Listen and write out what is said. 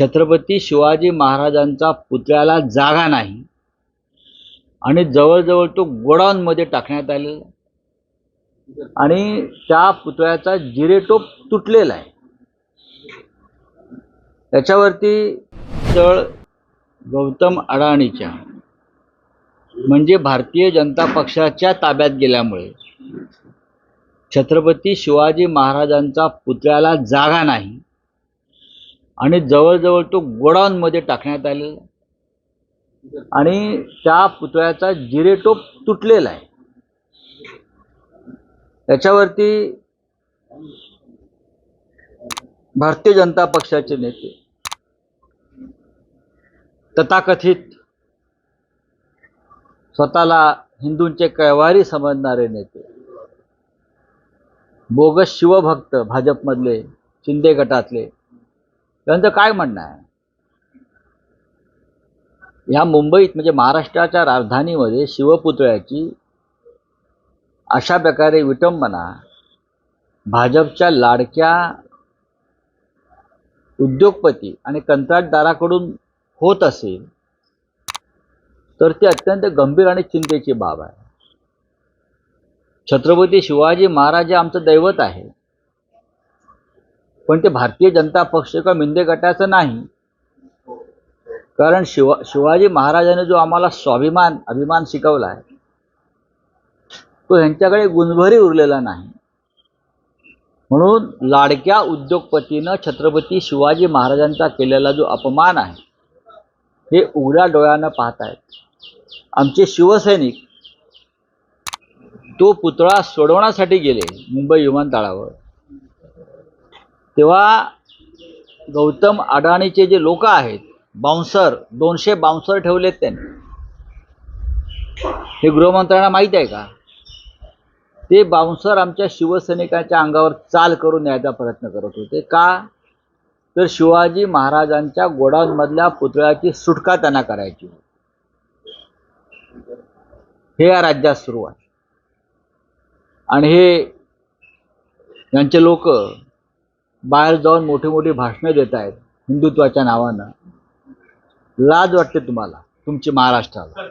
छत्रपती शिवाजी महाराजांचा पुतळ्याला जागा नाही. आणि जवळजवळ तो गोडाऊनमध्ये टाकण्यात आलेला आहे. आणि त्या पुतळ्याचा जिरेटोप तुटलेला आहे. त्याच्यावरती तळ गौतम अडाणीच्या म्हणजे भारतीय जनता पक्षाच्या ताब्यात गेल्यामुळे छत्रपती शिवाजी महाराजांचा पुतळ्याला जागा नाही. आणि जवळजवळ तो गोडाऊनमध्ये टाकण्यात आलेला आहे. आणि त्या पुतळ्याचा जिरेटोप तुटलेला आहे त्याच्यावरती भारतीय जनता पक्षाचे नेते तथाकथित स्वतःला हिंदूंचे कैवारी समजणारे नेते बोगस शिवभक्त भाजपमधले शिंदे गटातले त्यांचं काय म्हणणं आहे? ह्या मुंबईत म्हणजे महाराष्ट्राच्या राजधानीमध्ये शिवपुतळ्याची अशा प्रकारे विटंबना भाजपच्या लाडक्या उद्योगपती आणि कंत्राटदाराकडून होत असेल तर ती अत्यंत गंभीर आणि चिंतेची बाब आहे. छत्रपती शिवाजी महाराज हे आमचं दैवत आहे. पण ते भारतीय जनता पक्ष किंवा मिंदे गटाचं नाही. कारण शिवा शिवाजी महाराजांनी जो आम्हाला स्वाभिमान अभिमान शिकवला आहे तो ह्यांच्याकडे गुणभरी उरलेला नाही. म्हणून लाडक्या उद्योगपतीनं छत्रपती शिवाजी महाराजांचा केलेला जो अपमान आहे हे उघड्या डोळ्यानं पाहत आहेत आमचे शिवसैनिक तो पुतळा सोडवण्यासाठी गेले मुंबई विमानतळावर. तेव्हा गौतम अडाणीचे जे लोक आहेत बाउन्सर दोनशे बाउन्सर ठेवलेत त्यांनी. हे गृहमंत्र्यांना माहीत आहे का? ते बाउन्सर आमच्या शिवसैनिकांच्या अंगावर चाल करून न्यायचा प्रयत्न करत होते. का? तर शिवाजी महाराजांच्या गोडाऊनमधल्या पुतळ्याची सुटका त्यांना करायची होती. हे या राज्यात सुरू आहे. आणि हे यांचे लोक बाहेर जाऊन मोठी मोठी भाषणं देत आहेत हिंदुत्वाच्या नावानं. लाज वाटते तुम्हाला तुमची महाराष्ट्राला.